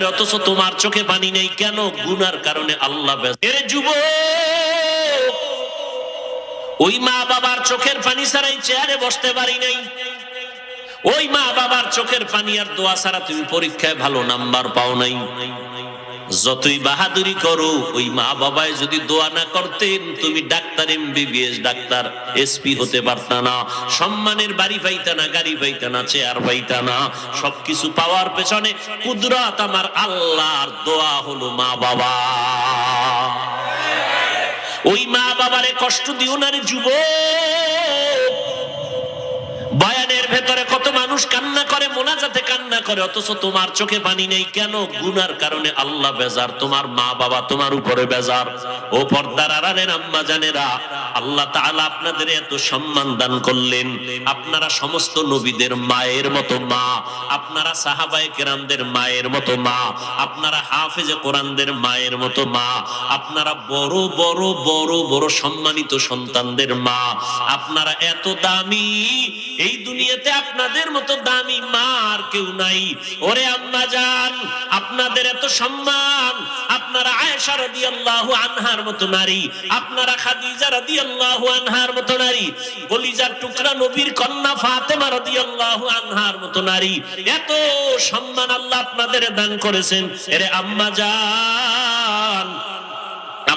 করে, অথচ তোমার চোখে পানি নেই। কেন? গুনার কারণে আল্লাহ যুব ওই মা বাবার চোখের পানি ছাড়াই চেয়ারে বসতে পারি নাই। ওই মা বাবার চোখের পানি আর দোয়া ছাড়া তুমি পরীক্ষায় ভালো নাম্বার পাও নাই। যতই বাহাদুরি করো, ওই মা বাবায় যদি দোয়া না করতেন, তুমি ডাক্তার, এমবিবিএস ডাক্তার, এসপি হতে পারতা না, সম্মানের বাড়ি পাইতা না, গাড়ি পাইতা না, চেয়ার পাইতা না, সবকিছু পাওয়ার পেছনে কুদরত আমার আল্লাহর দোয়া হলো মা বাবা। ওই মা বাবারে কষ্ট দিও না রে যুবক। বয়ানের ভেতরে কত মানুষ কান্না করে, মোনাজাতে কান্না করে, অথচ তোমার চোখে পানি নেই। কেন? গুনার কারণে আল্লাহ বেজার, তোমার মা বাবা তোমার উপরে বেজার। ও পর্দার আড়ালের আম্মা জানেরা, আল্লাহ তাআলা আপনাদের এত সম্মান দান করলেন। আপনারা সমস্ত নবীদের মায়ের মতো মা, আপনারা সাহাবায়ে কেরামদের মায়ের মতো মা, আপনারা হাফেজে কোরআনদের মায়ের মতো মা, আপনারা বড় বড় বড় বড় সম্মানিত সন্তানদের মা, আপনারা এত দামি, এই দুনিয়াতে আপনাদের মতো দামি মা আর কেউ নাই। ওরে আম্মা জান, আপনাদের এত সম্মান। আপনারা আয়েশা রাদিয়াল্লাহু আনহার মতো নারী, আপনারা খাদিজা রাদিয়াল্লাহু আনহার মতো নারী, কলিজার টুকরা নবীর কন্যা ফাতেমা রাদিয়াল্লাহু আনহার মতো নারী। এত সম্মান আল্লাহ আপনাদের দান করেছেন। এরে আম্মা জান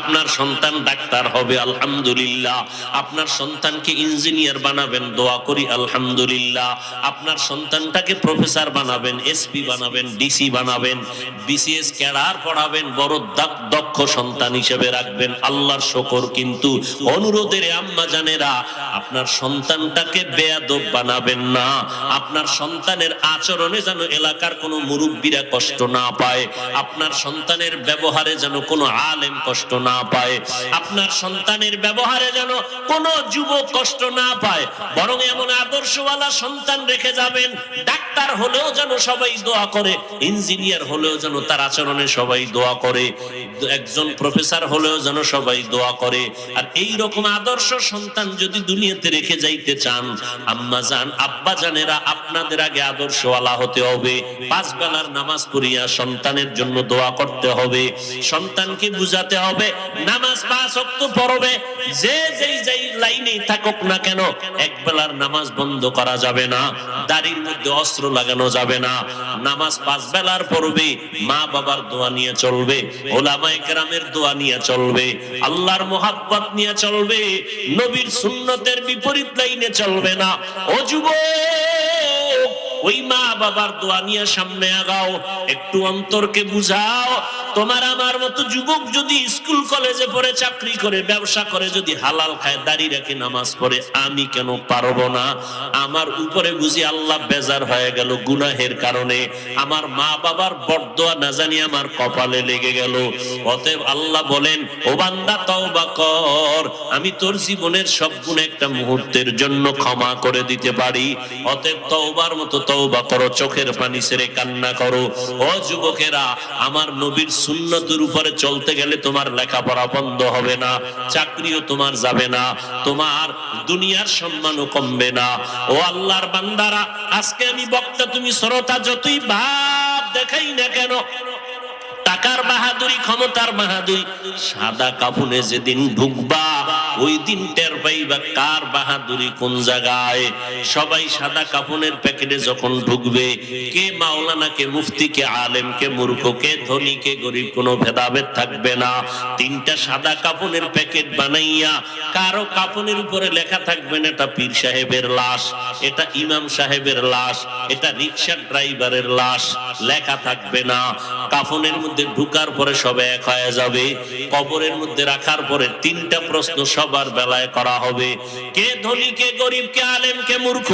আপনার সন্তান ডাক্তার হবে, আলহামদুলিল্লাহ। আপনার সন্তানকে ইঞ্জিনিয়ার বানাবেন, দোয়া করি, আলহামদুলিল্লাহ। আপনার সন্তানটাকে প্রফেসর বানাবেন, এসপি বানাবেন, ডিসি বানাবেন, বিসিএস ক্যাডার পড়াবেন, বড় দক- দক্ষ সন্তান হিসেবে রাখবেন। আল্লাহর শকর কিন্তু অনুরোধের আম্মা জানেরা, আপনার সন্তানটাকে বেয়াদব বানাবেন না। আপনার সন্তানের আচরণে যেন এলাকার কোনো মুরব্বীরা কষ্ট না পায়। আপনার সন্তানের ব্যবহারে যেন কোনো আলেম কষ্ট না পায়। আপনার সন্তানের ব্যবহারে যেন কোনো যুবক কষ্ট না পায়, বরং এমন আদর্শওয়ালা সন্তান রেখে যাবেন। ডাক্তার হলেও যেন সবাই দোয়া করে, ইঞ্জিনিয়ার হলেও যেন তার আচরণে সবাই দোয়া করে, একজন প্রফেসর হলেও যেন সবাই দোয়া করে। আর এই রকম আদর্শ সন্তান যদি দুনিয়াতে রেখে যাইতে চান, আম্মা জান আব্বা জানেরা আপনাদের আগে আদর্শওয়ালা হতে হবে। পাঁচ বেলার নামাজ পড়িয়া সন্তানের জন্য দোয়া করতে হবে। সন্তানকে বুঝাতে হবে নামাজ পাঁচ অক্ত পড়বে। যে যেই যেই লাইনেই থাকুক না কেন, এক বেলার নামাজ বন্ধ করা যাবে না, দাড়ির মধ্যে অস্ত্র লাগানো যাবে না। নামাজ পাঁচ বেলার পড়বে, মা বাবার দোয়া নিয়ে চলবে, ওলামায়ে কেরামের দোয়া নিয়ে চলবে, আল্লাহর মোহাব্বত নিয়ে চলবে, নবীর সুন্নতের বিপরীত লাইনে চলবে না। ও ওই মা বাবার দোয়া নিয়ে সামনে আগাও, একটু অন্তরকে বুঝাও। তোমার আমার মতো যুবক যদি স্কুল, কলেজে পড়ে, চাকরি করে, ব্যবসা করে, যদি হালাল খায়, দাড়ি রেখে নামাজ পড়ে, আমি কেন পারব না? আমার উপরে বুঝি আল্লাহ বেজার হয়ে গেল গুনাহের কারণে। আমার মা বাবার বরদোয়া না জানি আমার কপালে লেগে গেল। অতএব আল্লাহ বলেন, ও বান্দা, তওবা কর। আমি তোর জীবনের সব গুণ একটা মুহূর্তের জন্য ক্ষমা করে দিতে পারি। অতএব তওবার মতো তওবা করো, চোখের পানি ছেড়ে কান্না করো। ও যুবকেরা, আমার নবীর সুন্নতের উপরে চলতে গেলে তোমার লেখাপড়া বন্ধ হবে না, চাকরিও তোমার যাবে না, তোমার দুনিয়ার সম্মানও কমবে না। ও আল্লাহর বান্দারা, আজকে আমি বক্তা, তুমি শ্রোতা, যতই ভাব দেখাই না কেন, টাকার বাহাদুরি, ক্ষমতার বাহাদুরি, সাদা কাপুনে যেদিন ঢুকবা ওই দিন টের পাইবা কার বাহাদুরি কোন জায়গায়? সবাই সাদা কাপনের প্যাকেটে যখন ঢুকবে, কে মাওলানা, কে মুফতি, কে আলেম, কে মূর্খ, কে ধনী, কে গরিব, কোনো ভেদাভেদ থাকবে না। তিনটা সাদা কাপনের প্যাকেট বানাইয়া কারও কাপনের উপরে লেখা থাকবে না, এটা পীর সাহেবের লাশ, এটা ইমাম সাহেবের লাশ, এটা রিক্সা ড্রাইভারের লাশ, লেখা থাকবে না। কাফনের মধ্যে ঢুকার পরে সবে এক হয়ে যাবে, কবরের মধ্যে রাখার পরে তিনটা প্রশ্ন সবার বেলায় করা হবে। কে ধনী, কে গরিব, কে আলেম, কে মূর্খ,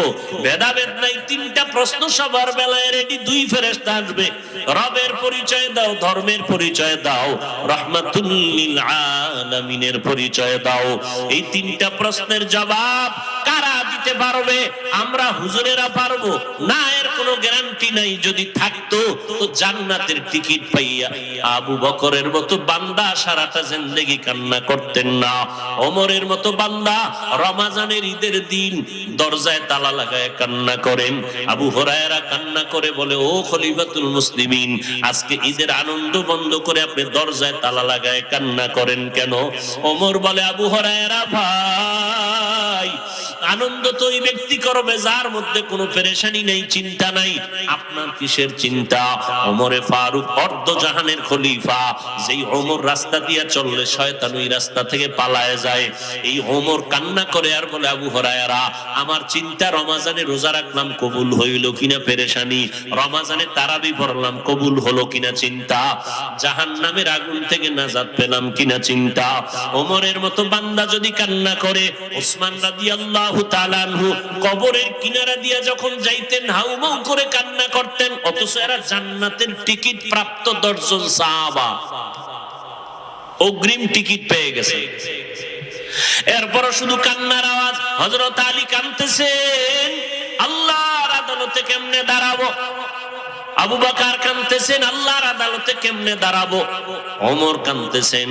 ভেদাভেদ নাই, তিনটা প্রশ্ন সবার বেলায় রেডি দুই ফেরেস্তা আসবে। রবের পরিচয় দাও, ধর্মের পরিচয় দাও, রহমাতুল্লিল আলামিনের পরিচয় দাও। এই তিনটা প্রশ্নের জবাব কারা থাকতে পারবে, আমরা হুজুরেরা পারব। না, এর কোনো গ্যারান্টি নাই, যদি থাকতো, তো জান্নাতের টিকিট পাইয়া আবু বকরের মতো বান্দা সারাটা জিন্দেগি কান্না করতেন না। ওমরের মতো বান্দা রমাজানের ঈদের দিন দরজায় তালা লাগায় কান্না করেন। আবু হরায়রা কান্না করে বলে, ও খলিফাতুল মুসলিমিন, আজকে ঈদের আনন্দ বন্ধ করে আপনি দরজায় তালা লাগায় কান্না করেন কেন? ওমর বলে, আবু হরায়রা ভাই, আনন্দ তো ওই ব্যক্তি করবে, যার মধ্যে কোনো পেরেশানি নেই, চিন্তা নাই। আপনার কিসের চিন্তা? ওমরে ফারুক অর্ধ জাহানের খলিফা, যেই ওমর রাস্তা দিয়ে চললে শয়তান ওই রাস্তা থেকে পালায় যায়। এই ওমর কান্না করে আর বলে, আবু হরায়ারা, আমার চিন্তা রমাজানে রোজা রাখলাম, কবুল হইল কিনা পেরেশানি? রমাজানে তারাবি পড়লাম, কবুল হলো কিনা চিন্তা? জাহান নামের আগুন থেকে নাজাত পেলাম কিনা চিন্তা? ওমরের মতো বান্দা যদি কান্না করে, ওসমান রাদিয়াল্লাহু তাআলা আনহু, কবরের কিনারা দিয়া যখন যাইতেন, হাউমাউ করে কান্না করতেন, অথচ এরা জান্নাতের টিকিট প্রাপ্ত দর্জন সাহাবা। অগ্রিম টিকিট পেয়ে গেছে। এরপরও শুধু কান্নার আওয়াজ হজরত আলী কানতেছেন আল্লাহর আদালতে কেমনে দাঁড়াবো? আবু বাকার কানতেছেন, আল্লাহর আদালতে কেমনে দাঁড়াবো? অমর কানতেছেন,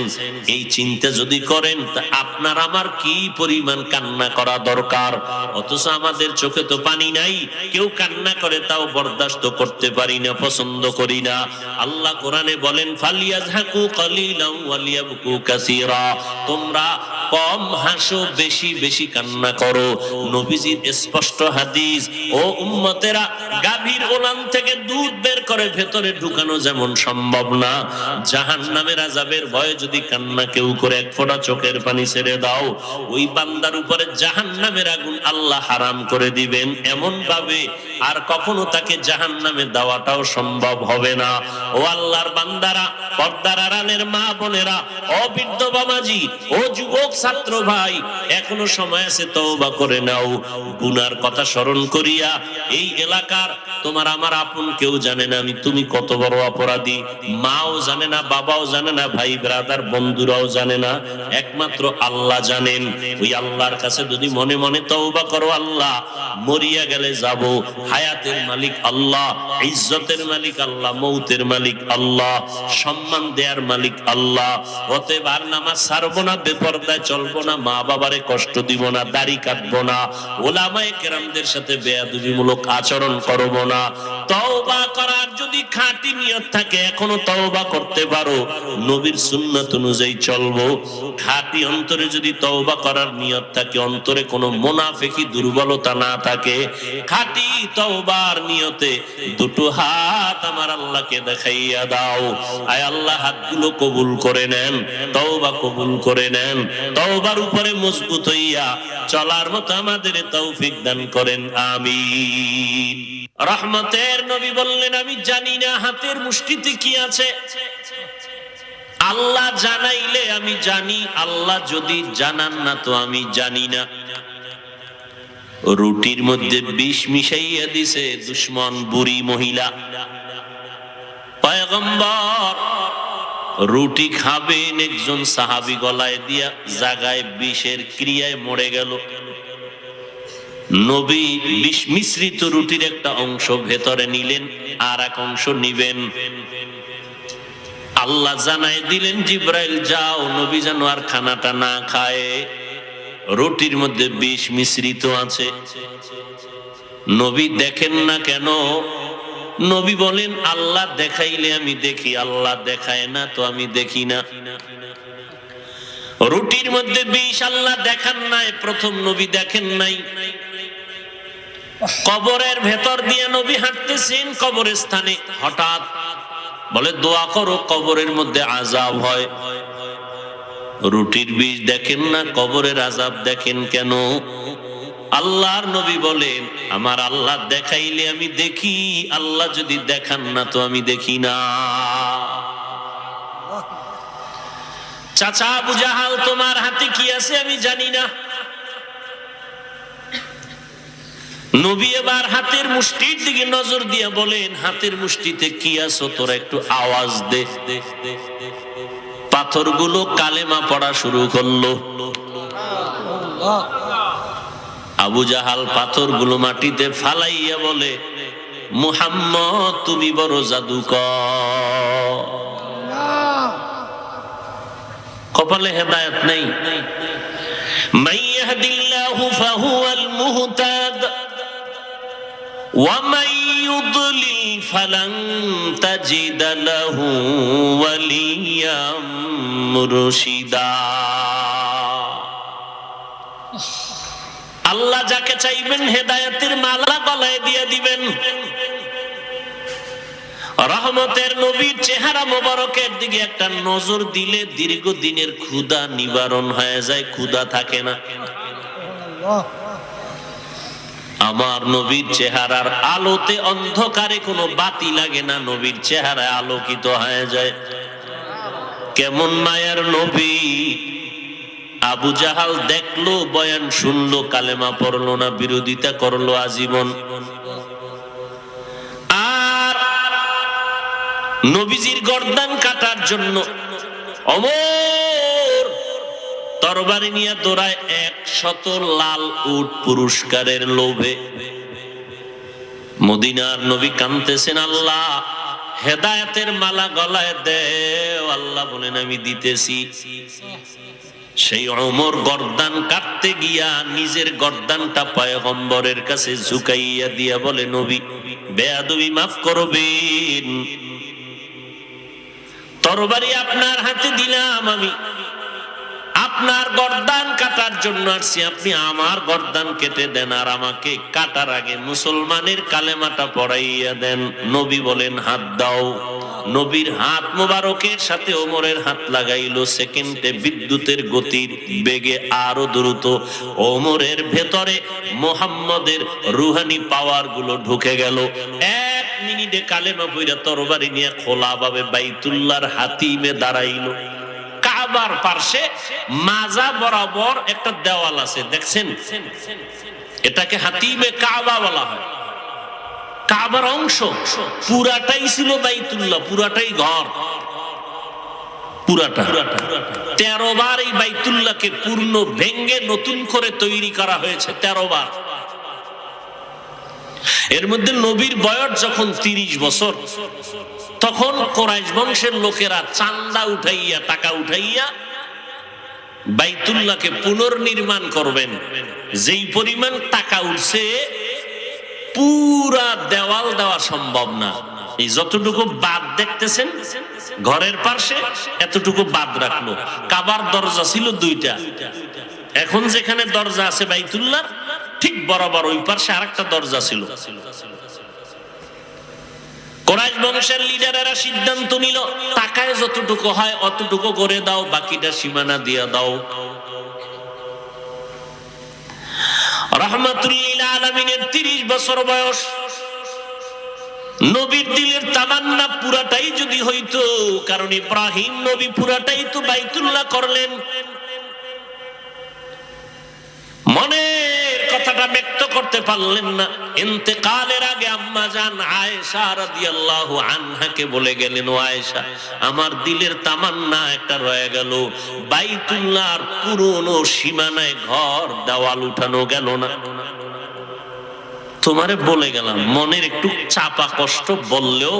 এই চিন্তা যদি করেন আপনার আমার কি পরিমাণ কান্না করা দরকার? অথচ আমাদের চোখে তো পানি নাই, কেউ কান্না করে তাও বরদাস্ত করতে পারি না, পছন্দ করি না। আল্লাহ কোরআনে বলেন, ফালিয়াজহাকু কালিলাম ওয়ালিয়াবকু কাসীরা। তোমরা কম হাসো, বেশি বেশি কান্না করো। নবীজির স্পষ্ট হাদিস, ও উম্মতেরা, গাভীর ওলান থেকে দুধ বের করে ভেতরে ঢুকানো যেমন সম্ভব না। জাহান নামের আজাবের ভয়ে যদি কান্না কেউ করে, এক ফোঁটা চোখের পানি ছেড়ে দাও। ওই বান্দার উপরে জাহান নামের আগুন আল্লাহ হারাম করে দিবেন এমন ভাবে আর কখনো তাকে জাহান নামে দেওয়াটাও সম্ভব হবে না। ও আল্লাহর বান্দারা, পর্দার আড়ালের মা বোনেরা অবৃদ্ধ বাবাজি, ও যুবক ছাত্র ভাই, এখনও সময় আছে, তওবা করে নাও। গুনার কথা স্মরণ করিয়া এই এলাকার তোমার আমার আপন কেউ জানে না, আমি তুমি কত বড় অপরাধী। মাও জানে না, বাবাও জানে না, ভাই ব্রাদার, বন্ধুরাও জানে না। একমাত্র আল্লাহ জানেন। ওই আল্লাহর কাছে যদি মনে মনে তওবা করো আল্লাহ, মরিয়া গেলে যাব। হায়াতের মালিক আল্লাহ, ইজ্জতের মালিক আল্লাহ, মৌতের মালিক আল্লাহ, সম্মান দেয়ার মালিক আল্লাহ। অতএব আর নামাজ ছাড়বো না, বেপরদায় চলবো না, মা বাবারে কষ্ট দিব না, দাড়ি কাটবো না, ওলামায়ে কেরামদের সাথে বেয়াদবিমূলক আচরণ করব না। তওবা করার যদি খাঁটি নিয়ত থাকে, এখনও তওবা করতে পারো। নবীর সুন্নাত অনুযায়ী চলবো। খাঁটি অন্তরে যদি তওবা করার নিয়ত থাকে, অন্তরে কোনো মুনাফিকি দুর্বলতা না থাকে, খাঁটি তওবার নিয়তে দুটো হাত আমার আল্লাহকে দেখাইয়া দাও। আয় আল্লাহ, হাতগুলো কবুল করে নেন, তওবা কবুল করে নেন। তওবার উপরে মজবুত হইয়া চলার মতো আমাদের তৌফিক দান করেন, আমিন। রহমতের নবী বললেন, আমি জানি না হাতের মুষ্টিতে কি আছে। আল্লাহ জানাইলে আমি জানি, আল্লাহ যদি জানান না তো আমি জানি না। রুটির মধ্যে বিষ মিশাইয়া দিছে দুশ্মন, বুড়ি মহিলা। পয়গম্বর রুটি খাবেন, একজন সাহাবি গলায় দিয়া জাগায় বিষের ক্রিয়ায় মরে গেল। নবী বিষ মিশ্রিত রুটির একটা অংশ ভেতরে নিলেন, আর এক অংশ নিবেন। আল্লাহ জানাই দিলেন, জিব্রাইল, যাও, নবী যেন আর খানাটা না খায়। রুটির মধ্যে বিষ মিশ্রিত আছে। নবী দেখেন না কেন নবী বলেন, আল্লাহ দেখাইলে আমি দেখি, আল্লাহ দেখায় না তো আমি দেখি না। রুটির মধ্যে বিষ আল্লাহ দেখান নাই, প্রথম নবী দেখেন নাই। কবরের ভেতর দিয়ে নবী হাঁটতেছেন কবরের স্থানে হঠাৎ বলে, দোয়া করো, কবরের মধ্যে আজাব হয়। রুটির বিষ দেখেন না, কবরের আজাব দেখেন কেন? আল্লাহর নবী বলেন, আমার আল্লাহ দেখাইলে আমি দেখি, আল্লাহ যদি দেখান না তো আমি দেখি না। চাচা বুজাহাল তোমার হাতে কি আছে আমি জানি না। নবী এবার হাতের মুষ্টির দিকে নজর দিয়ে বলেন, হাতের মুষ্টিতে কি আছো? তোরা একটু আওয়াজ দে। পাথরগুলো কালেমা পড়া শুরু করল। আবু জাহাল পাথরগুলো মাটিতে ফালাইয়া বলে, মুহাম্মদ, তুমি বড় জাদুকর। কপালে হেদায়ত নেই। মাইয়াহদিল্লাহু মুরশিদা। আল্লাহ যাকে চাইবেন হেদায়েতের মালা গলায় দিয়ে দিবেন। রহমতের নবীর চেহারা মোবারকের দিকে একটা নজর দিলে দীর্ঘদিনের ক্ষুধা নিবারণ হয়ে যায়, ক্ষুধা থাকে না। আমার নবীর চেহারার আলোতে অন্ধকারে কোনো বাতি লাগে না, নবীর চেহারায় আলোকিত হয়ে যায়। কেমন মায়ার নবী? আবু জাহাল দেখল, বয়ান শুনলো, কালেমা পড়ল না, বিরোধিতা করল আজীবন। আর নবীজির গর্দান কাটার জন্য অমর তরবারি নিয়ে দৌড়ায় এক শত লাল উট পুরস্কারের লোভে। মদিনার নবী কানতেছেন আল্লাহ। হেদায়েতের মালা গলায় দে আল্লাহ বলেন, আমি দিতেছি। সেই অমর গর্দান কাটতে গিয়া নিজের গর্দানটা পায়গম্বরের কাছে ঝুঁকাইয়া দিয়া বলে, নবী, বেয়াদবি মাফ করবেন। তরবারি আপনার হাতে দিলাম আমি। আপনার গর্দান কাটার জন্য আসছি। আপনি আমার গর্দান কেটে দেন আর আমাকে কাটার আগে মুসলমানের কালেমাটা পড়াইয়া দেন। নবী বলেন, হাত দাও। নবীর হাত মোবারকের সাথে ওমরের হাত লাগাইলো। সেকেন্ডে বিদ্যুতের গতির বেগে আরও দ্রুত। ওমরের ভেতরে মোহাম্মদের রুহানি পাওয়ারগুলো ঢুকে গেল। এক মিনিটে কালেমা বইরা তরবারি নিয়ে খোলা ভাবে বাইতুল্লাহর হাতিমে দাঁড়াইলো। কাবার পার্শ্বে মাজা বরাবর একটা দেওয়াল আছে, দেখছেন? এটাকে হাতিমে কাবা বলা হয়। কাবার অংশ, পুরাটাই ছিল বাইতুল্লাহ, পুরাটাই ঘর। তেরো বার এই বাইতুল্লাহকে পূর্ণ ভেঙ্গে নতুন করে তৈরি করা হয়েছে, তেরো বার। এর মধ্যে নবীর বয়স যখন তিরিশ বছর তখন কোরাইশ বংশের লোকেরা চান্দা উঠাইয়া, টাকা উঠাইয়া বাইতুল্লাহকে পুনর্নির্মাণ করবেন। যেই পরিমাণ টাকা উঠছে, পুরা দেওয়াল দেওয়া সম্ভব না। এই যতটুকু বাদ দেখতেছেন, ঘরের পাশে এতটুকু বাদ রাখল। কাবার দরজা ছিল দুইটা। এখন যেখানে দরজা আছে বাইতুল্লাহ, ঠিক বরাবর ওই পাশে আরেকটা দরজা ছিল। কোরাইশ বংশের লিডারেরা সিদ্ধান্ত নিল, টাকায় যতটুকু হয় অতটুকু করে দাও, বাকিটা সীমানা দিয়ে দাও। আলমিনের তিরিশ বছর বয়স। নবীর দিলের তামান্না পুরাটাই যদি হইতো, কারণ ইব্রাহিম নবী পুরাটাই তো বাইতুল্লাহ করলেন। মনের কথাটা ব্যক্ত করতে পারলেন না। ইন্তেকালের আগে আম্মা জান আয়েশা রাদিয়াল্লাহু আনহাকে বলে গেলেন, ও আয়েশা, আমার দিলের তামান্না একটা রয়ে গেল। বাইতুল্লাহর পুরনো সীমানায় ঘর দেওয়াল উঠানো গেল না। তোমারে বলে গেলাম, মনের একটু চাপা কষ্ট বললেও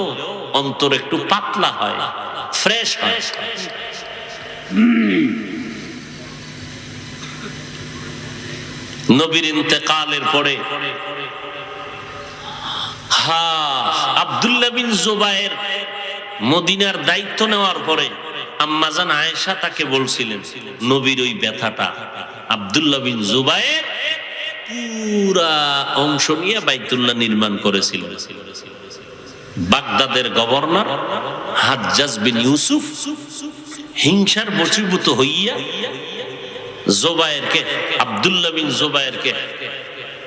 অন্তর একটু পাতলা হয়, ফ্রেশ হয়। নবীর ইন্তেকালের পরে। হা বিন জুবায়ের মদিনার দায়িত্ব নেওয়ার পরে আয়েশা তাকে বলছিলেন, নবীর ওই ব্যথাটা বিন জুবায়ের পুরা অংশ নিয়ে বাইতুল্লাহ নির্মাণ করেছিল বাগদাদের গভর্নর হাজ্জাজ বিন ইউসুফ হিংসার বচীভূত হইয়া জোবায়েরকে, আব্দুল্লাহ বিন জোবায়েরকে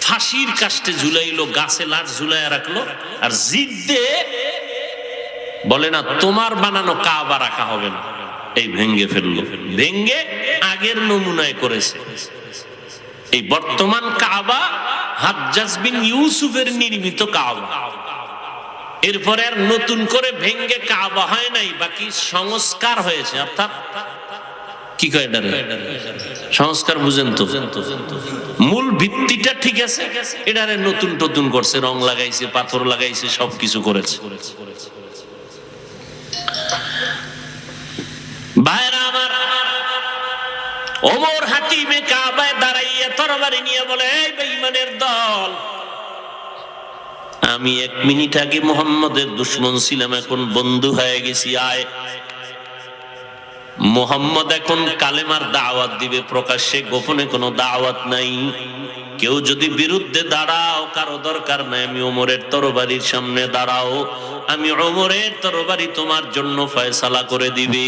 ফাঁসির কাষ্টে ঝুলাইলো, গাছে লাট ঝুলাইয়া রাখল আর জিদ্দে বলে, না, তোমার বানানো কাবা রাখা হবে না। এই ভেঙ্গে ফেলল। ভেঙ্গে আগের নমুনায় করেছে। এই বর্তমান কাবা হাজ্জাজ বিন ইউসুফের নির্মিত কাবা। এরপরে আর নতুন করে ভেঙ্গে কাবা হয় নাই, বাকি সংস্কার হয়েছে, অর্থাৎ কি কয় সংস্কার বুঝেন তো। মূল ভিত্তিটা ঠিক আছে, এটারে নতুন নতুন করছে, রং লাগাইছে, পাথর লাগাইছে, সবকিছু করেছে। ভাইরা আমার, ওমর হাকিমে কাবায় দাঁড়াইয়া তরবারি নিয়ে বলে, এই বেঈমানের দল, আমি এক মিনিট আগে মোহাম্মদের দুশ্মন ছিলাম, এখন বন্ধু হয়ে গেছি, আয়। মোহাম্মদ এখন কালেমার দাওয়াত দিবে প্রকাশ্যে, গোপনে কোনো দাওয়াত নাই। কেউ যদি বিরুদ্ধে দাঁড়াও, কারও দরকার নাই, আমি ওমরের তরবারির সামনে দাঁড়াও, আমি ওমরের তরবারি তোমার জন্য ফয়সালা করে দিবে।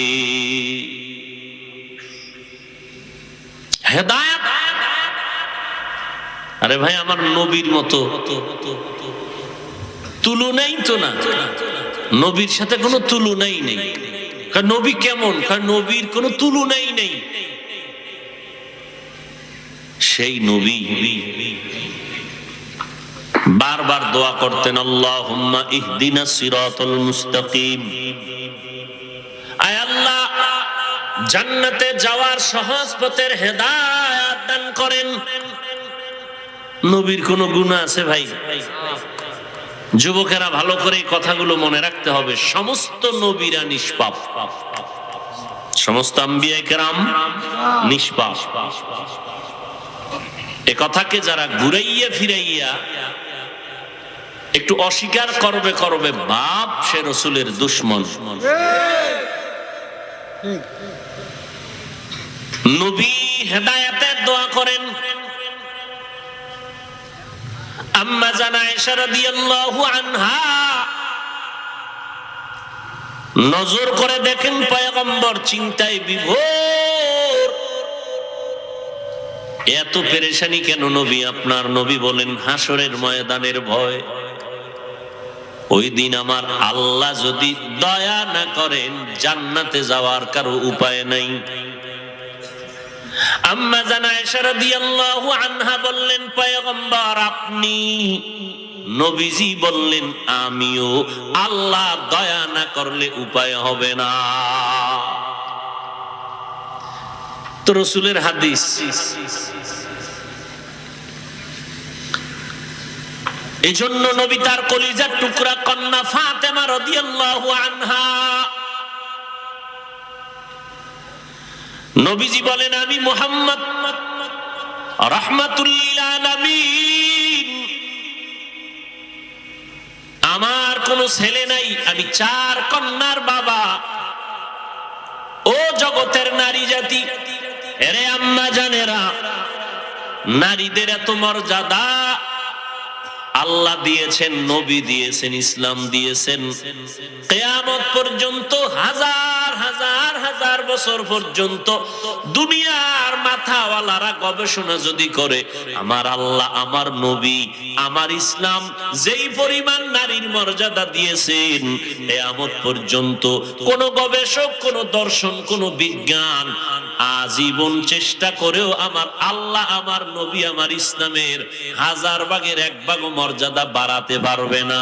আরে ভাই, আমার নবীর মতো। তুলনাই তো না? নবীর সাথে কোনো তুলনাই নেই কারণ নবী কেমন? নবীর কোনো তুলনাই নেই। সেই নবী বারবার দোয়া করতেন আল্লাহ ইহদিনা সিরাতুল মুস্তাকিম। আয় আল্লাহ, জান্নাতে যাওয়ার সহজ পথের হেদায়াত দান করেন। নবীর কোন গুণা আছে ভাই? যুবকেরা ভালো করে কথাগুলো মনে রাখতে হবে। সমস্ত নবীরা নিষ্পাপ। সমস্ত নিষ্পাপ। এ কথাকে যারা ঘুরাইয়া ফিরাইয়া একটু অস্বীকার করবে করবে, বাপ সে রসুলের দুশ্মন। নবী হেদায়াতের দোয়া করেন। আম্মা জানা নজর করে দেখেন পয়গম্বর চিন্তায় বিভোর। এত পেরেশানি কেন নবী? আপনার নবী বলেন, হাসরের ময়দানের ভয়। ওই দিন আমার আল্লাহ যদি দয়া না করেন, জান্নাতে যাওয়ার কারও উপায় নাই। আম্মা জানা রাদিয়াল্লাহু আনহা বললেন, পয়গম্বর, আপনি নবীজি বললেন, আমিও আল্লাহ দয়া না করলে উপায় হবে না। তো রসুলের হাদিস এই জন্য নবী তার কলিজার টুকরা কন্যা ফাতেমা রাদিয়াল্লাহু আনহা নবীজি বলেন, আমি মোহাম্মদ। আমার কোনো ছেলে নাই, আমি চার কন্যার বাবা। ও জগতের নারী জাতি, এরে আম্মা জানেরা, নারীদের এত মর্যাদা। আল্লাহ দিয়েছেন, নবী দিয়েছেন, ইসলাম দিয়েছেন। কেয়ামত পর্যন্ত হাজার হাজার হাজার বছর পর্যন্ত দুনিয়ার মাথাওয়ালারা গবেষণা যদি করে, আমার আল্লাহ, আমার নবী, আমার ইসলাম যেই পরিমাণ নারীর মর্যাদা দিয়েছেন কেয়ামত পর্যন্ত কোন গবেষক, কোন দর্শন, কোন বিজ্ঞান আজীবন চেষ্টা করেও আমার আল্লাহ আমার নবী আমার ইসলামের হাজার ভাগের এক ভাগ মর্যাদা বাড়াতে পারবে না।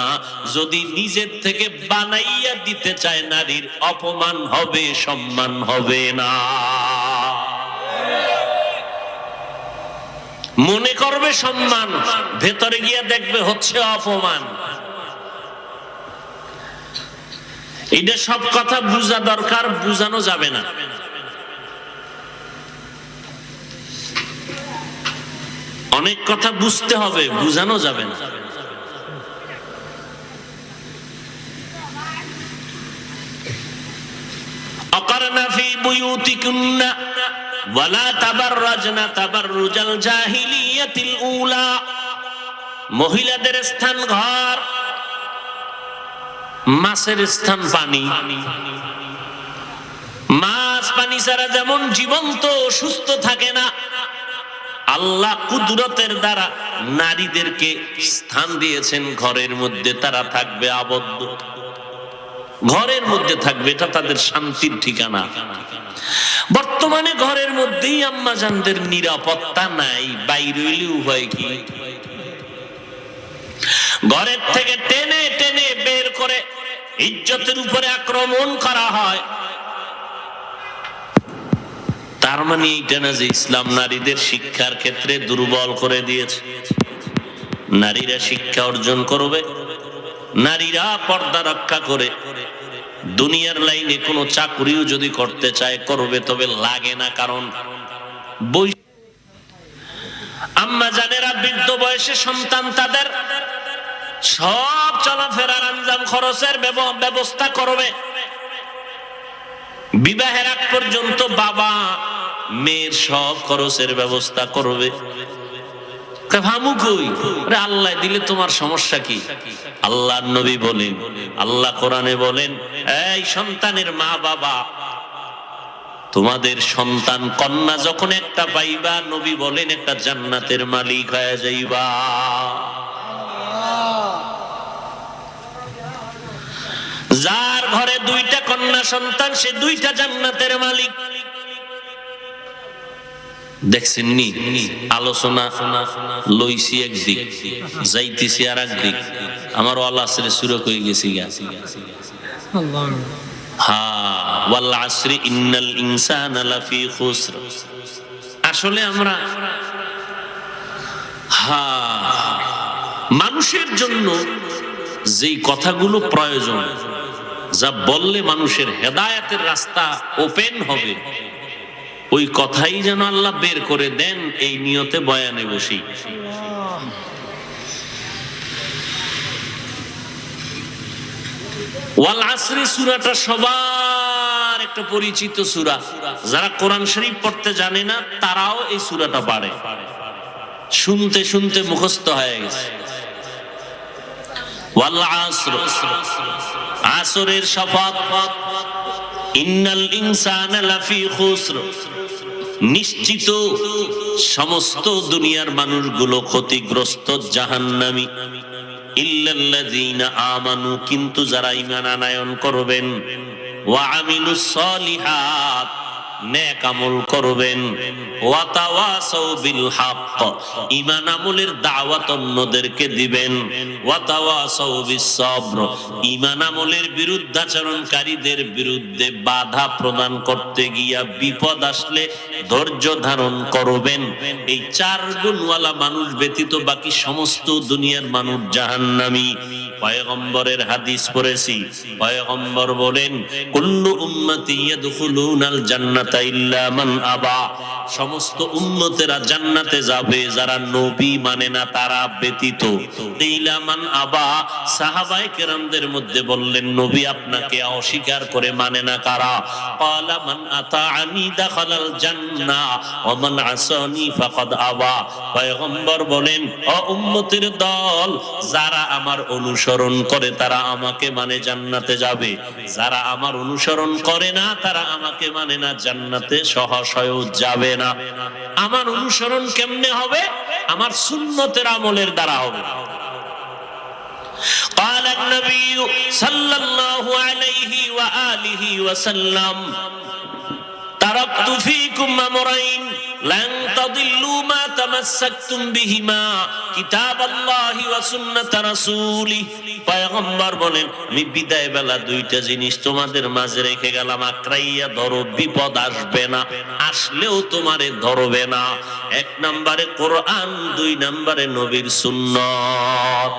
যদি নিজের থেকে বানাইয়া দিতে চায় নারীর, অপমান হবে, সম্মান হবে না। মনে করবে সম্মান, ভেতরে গিয়া দেখবে হচ্ছে অপমান। এটা সব কথা বুঝা দরকার, বুঝানো যাবে না। অনেক কথা বুঝতে হবে, বুঝানো যাবে না। মহিলাদের স্থান ঘর, মাছের স্থান পানি। মাছ পানি ছাড়া যেমন জীবন্ত, সুস্থ থাকে না। আল্লাহ কুদরতের দ্বারা নারীদেরকে স্থান দিয়েছেন ঘরের মধ্যে, তারা থাকবে আবদ্ধ। ঘরের মধ্যে থাকবে, এটা তাদের শান্তির ঠিকানা। বর্তমানে ঘরের মধ্যেই আম্মা জানদের নিরাপত্তা নাই, বাইরে উভয় কি? ঘরের থেকে টেনে টেনে বের করে ইজ্জতের উপরে আক্রমণ করা হয়। তার মানে এইটা না যে ইসলাম নারীদের শিক্ষার ক্ষেত্রে দুর্বল করে দিয়েছে। নারীরা শিক্ষা অর্জন করবে, নারীরা পর্দা রক্ষা করে। দুনিয়ার লাইনে কোনো চাকুরিও যদি করতে চায়, করবে তবে লাগে না কারণ আম্মা জানেরা বৃদ্ধ বয়সে সন্তান তাদের সব চলাফেরার আঞ্জাম খরচের ব্যব- ব্যবস্থা করবে। বিবাহের আগ পর্যন্ত বাবা মেয়ের সব খরচের ব্যবস্থা করবে। আল্লাহ দিলে তোমার সমস্যা কি? আল্লাহ নবী বলেন, আল্লাহ কোরআনে বলেন, এই সন্তানের মা বাবা, তোমাদের সন্তান কন্যা যখন একটা পাইবা, নবী বলেন একটা জান্নাতের মালিক হয়ে যাইবা যার ঘরে দুইটা কন্যা সন্তান, সে দুইটা জান্নাতের মালিক। আলোচনা লইছি একদিক, যাইতেছি আর একদিক আমার সুরক হয়ে গেছি হা আসরি ইন্নাল ইনসানা লাফি খুসর। আসলে আমরা, হা, মানুষের জন্য যেই কথাগুলো প্রয়োজন যা বললে মানুষের হেদায়েতের রাস্তা ওপেন হবে। ওই কথাই যেন আল্লাহ বের করে দেন, এই নিয়তে বয়ানে বসি। ওয়াল আসরি সূরাটা সবার একটা পরিচিত সূরা। যারা কোরআন শরীফ পড়তে জানে না, তারাও এই সূরাটা পারে। শুনতে শুনতে মুখস্থ হয়ে গেছে। ওয়াল আসর। আসরের শপথ। ইন্নাল ইনসান নিশ্চিত সমস্ত দুনিয়ার মানুষগুলো ক্ষতিগ্রস্ত জাহান্নামী। আমানু, কিন্তু যারা ইমান আনায়ন করবেন। ওয়া আমিলুস সলিহাত। করবেন ওয়া তাওয়াসাউ বিল হক ঈমান আমলের দাওয়াত অন্যদেরকে দিবেন। ওয়া তাওয়াসাউ বিস সবর ঈমান আমলের বিরুদ্ধাচরণকারীদের বিরুদ্ধে বাধা প্রদান করতে গিয়া বিপদ আসলে ধৈর্য ধারণ করবেন। এই চার গুণওয়ালা মানুষ ব্যতীত বাকি সমস্ত দুনিয়ার মানুষ জাহান্নামী। পয়গম্বরের হাদিস পড়েছি। পয়গম্বর বলেন, কুল্লু উম্মতি ইয়াদখুলুনাল জান্নাতা ইল্লা মান আবা। সমস্ত উম্মতেরা জান্নাতে যাবে, যারা নবী মানে না, তারা ব্যতীত। ইল্লা মান আবা। সাহাবায়ে কেরামদের মধ্যে বললেন, নবী আপনাকে অস্বীকার করে মানে না কারা? ক্বালা মান আতাআনি দাখালাল জান্নাহ ওয়া মান আসানি ফাকাদ আবা। পয়গম্বর বলেন, ও উম্মতের দল, যারা আমার অনুসরণ করে তারা আমাকে মানে জান্নাতে যাবে যারা আমার অনুসরণ করে না তারা আমাকে মানে না জান্নাতে সহসয় যাবে না আমার অনুসরণ কেমনে হবে আমার সুন্নতের আমলের দ্বারা হবে قال النبي صلى الله عليه وآله وسلم تركت فيكم أمرين لن تضلوا ما তামাসসাকতুম বিহিমা কিতাব আল্লাহি ওয়া সুন্নাত রাসূলি। পয়গম্বর বলেন, আমি বিদায় বেলা দুইটা জিনিস তোমাদের মাঝে রেখে গেলাম আকরাইয়া ধরো, বিপদ আসবে না, আসলেও তোমারে ধরবে না। এক নম্বরে কোরআন, দুই নম্বরে নবীর সুন্নাত।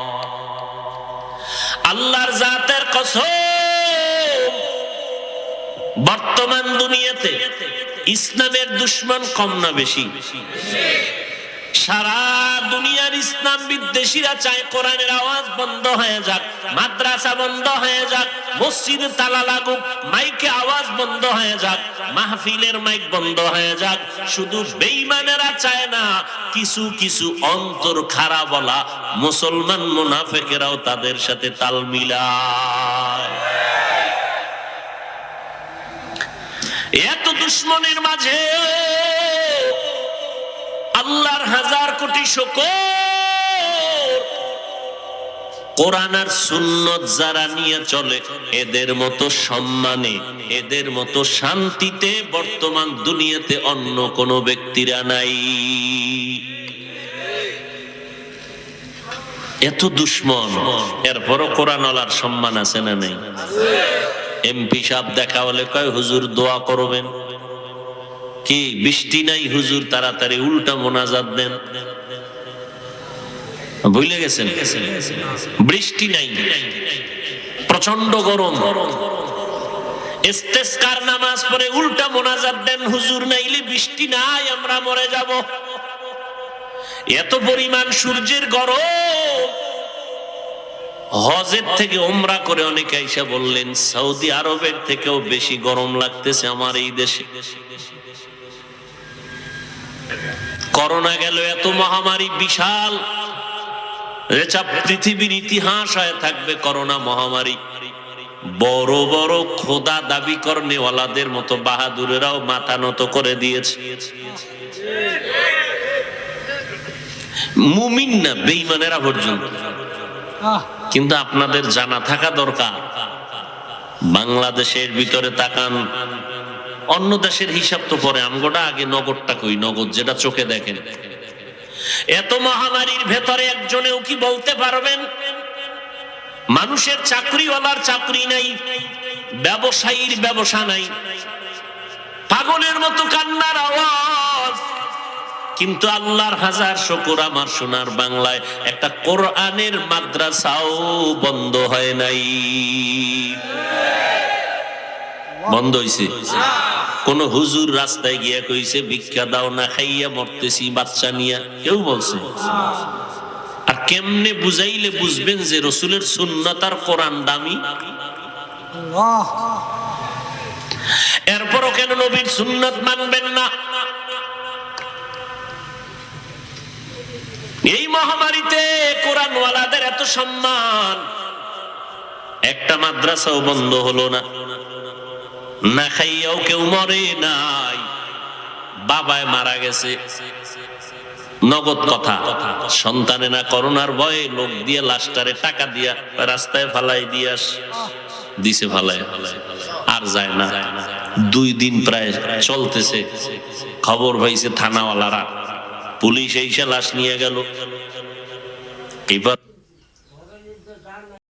আল্লাহর জাতের কসম, বর্তমান দুনিয়াতে ইসলামের দুশ্মন কম না বেশি বেশি? সারা দুনিয়ার ইসলাম বিদ্বেষীরা চায় কোরআনের আওয়াজ বন্ধ হয়ে যাক, মাদ্রাসা বন্ধ হয়ে যাক, মসজিদে তালা লাগুক, মাইকে আওয়াজ বন্ধ হয়ে যাক, মাহফিলের মাইক বন্ধ হয়ে যাক। শুধু বেঈমানেরা চায় না, কিছু কিছু অন্তর খারাপ বলা মুসলমান মুনাফেকেরাও তাদের সাথে তাল মিলায়। এত দুশ্মনের মাঝে আল্লাহর হাজার কোটি শকর। কোরআন আর সুন্নত যারা নিয়ে চলে, এদের মতো সম্মানে, এদের মতো শান্তিতে বর্তমান দুনিয়াতে অন্য কোনো ব্যক্তিরা নাই। এত দুশ্মন, এরপরও কোরআন আলার সম্মান আছে না নেই? এমপি সাহেব দেখা হলে কয়, হুজুর দোয়া করবেন? কি বৃষ্টি নাই হুজুর, তাড়াতাড়ি উল্টা মোনাজাত দেন। ভুলে গেছেন? বৃষ্টি নাই প্রচণ্ড গরম। ইস্তেস্কার নামাজ উল্টা মোনাজাত দেন, হুজুর, নাইলে বৃষ্টি নাই, আমরা মরে যাব। এত পরিমাণ সূর্যের গরম। হজের থেকে ওমরা করে অনেকে এসে বললেন, সৌদি আরবের থেকেও বেশি গরম লাগতেছে আমার এই দেশে। করোনা গেল, এত মহামারী বিশাল। এটা পৃথিবীর ইতিহাস হয়ে থাকবে করোনা মহামারী। বড় বড় খোদা দাবি করনেওয়ালাদের মতো বাহাদুরেরাও মাথা নত করে দিয়েছে। মুমিন না বেইমানেরা পর্যন্ত। কিন্তু আপনাদের জানা থাকা দরকার। বাংলাদেশের ভিতরে তাকান অন্য দেশের হিসাব তো পরে আমগোটা, আগে নগদটা কই? নগদ যেটা চোখে দেখেন। এত মহামারীর ভেতরে একজনেও কি বলতে পারবেন? মানুষের চাকরিওয়ালার চাকরি নাই, ব্যবসায়ীর ব্যবসা নাই। পাগলের মতো কান্নার আওয়াজ। কিন্তু আল্লাহর হাজার শুকুর আমার সোনার বাংলায়, একটা কোরআনের মাদ্রাসাও বন্ধ হয় নাই। বন্ধ হইছে। কোন হুজুর রাস্তায় গিয়া কইছে ভিক্ষা দাও না খাইয়া মরতেছি বাচ্চা নিয়া। কেউ বলছে। আর কেমনে বুঝাইলে বুঝবেন যে রসুলের সুন্নত আর কোরআন দামি? এরপরও কেন নবীর সুন্নত মানবেন না? এই মহামারীতে কোরআনওয়ালাদের এত সম্মান। একটা মাদ্রাসাও বন্ধ হলো না। না খাইয়াও কেউ মরে নাই। বাবায় মারা গেছে। নগদ কথা। সন্তানে না করোনার ভয়ে লোক দিয়ে লাস্টারে টাকা দিয়া রাস্তায় ফালাই দিয়ে আস দিছে ফালায়। আর যায় না। দুই দিন প্রায় চলতেছে। খবর পাইছে থানাওয়ালারা। পুলিশ এইসে লাশ নিয়ে গেল। এবার